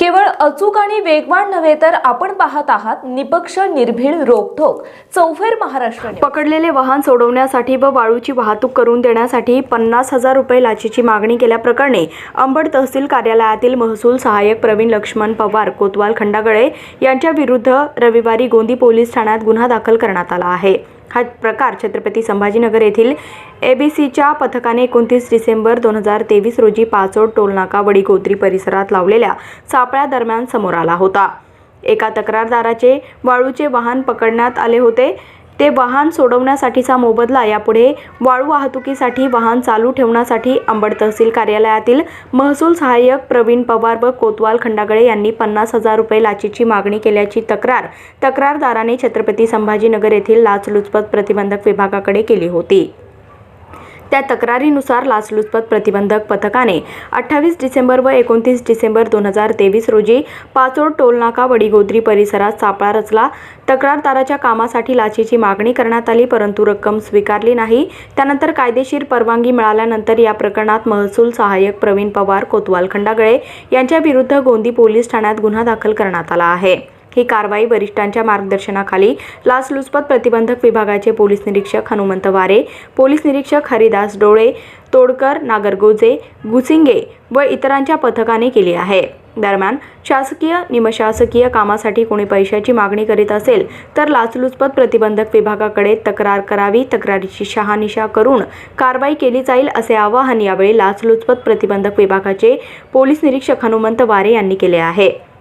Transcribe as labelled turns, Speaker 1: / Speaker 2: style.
Speaker 1: केवळ अचूक आणि वेगवान नव्हे तर आपण पाहत आहात निपक्ष निर्भीड रोखोक चौफेर महाराष्ट्र
Speaker 2: पकडलेले वाहन सोडवण्यासाठी व वाळूची वाहतूक करून देण्यासाठी पन्नास हजार रुपये लाचेची मागणी केल्याप्रकरणी अंबड तहसील कार्यालयातील महसूल सहाय्यक प्रवीण लक्ष्मण पवार कोतवाल खंडागळे यांच्या विरुद्ध रविवारी गोंदी पोलीस ठाण्यात गुन्हा दाखल करण्यात आला आहे. हा प्रकार छत्रपती संभाजीनगर येथील एबीसीच्या पथकाने एकोणतीस डिसेंबर दोन हजार तेवीस रोजी पाचोड टोलनाका वडीगोत्री परिसरात लावलेल्या सापळ्या दरम्यान समोर आला होता. एका तक्रारदाराचे वाळूचे वाहन पकडण्यात आले होते. ते वाहन सोडवण्यासाठीचा मोबदला यापुढे वाळू वाहतुकीसाठी वाहन चालू ठेवण्यासाठी अंबड तहसील कार्यालयातील महसूल सहाय्यक प्रवीण पवार व कोतवाल खंडागळे यांनी पन्नास हजार रुपये लाचेची मागणी केल्याची तक्रार तक्रारदाराने छत्रपती संभाजीनगर येथील लाचलुचपत प्रतिबंधक विभागाकडे केली होती. त्या तक्रारीनुसार लाचलुचपत प्रतिबंधक पथकाने अठ्ठावीस डिसेंबर व एकोणतीस डिसेंबर दोन हजार तेवीस रोजी पाचोड टोलनाका वडीगोद्री परिसरात सापळा रचला. तक्रारदाराच्या कामासाठी लाचेची मागणी करण्यात आली परंतु रक्कम स्वीकारली नाही. त्यानंतर कायदेशीर परवानगी मिळाल्यानंतर या प्रकरणात महसूल सहाय्यक प्रवीण पवार कोतवाल खंडागळे यांच्या विरुद्ध गोंदी पोलीस ठाण्यात गुन्हा दाखल करण्यात आला आहे. ही कारवाई वरिष्ठांच्या मार्गदर्शनाखाली लाचलुचपत प्रतिबंधक विभागाचे पोलीस निरीक्षक हनुमंत वारे पोलीस निरीक्षक हरिदास डोळे तोडकर नागरगोजे गुसिंगे व इतरांच्या पथकाने केली आहे. दरम्यान शासकीय निमशासकीय कामासाठी कोणी पैशाची मागणी करीत असेल तर लाचलुचपत प्रतिबंधक विभागाकडे तक्रार करावी तक्रारीची शहानिशा करून कारवाई केली जाईल असे आवाहन यावेळी लाचलुचपत प्रतिबंधक विभागाचे पोलीस निरीक्षक हनुमंत वारे यांनी केले आहे.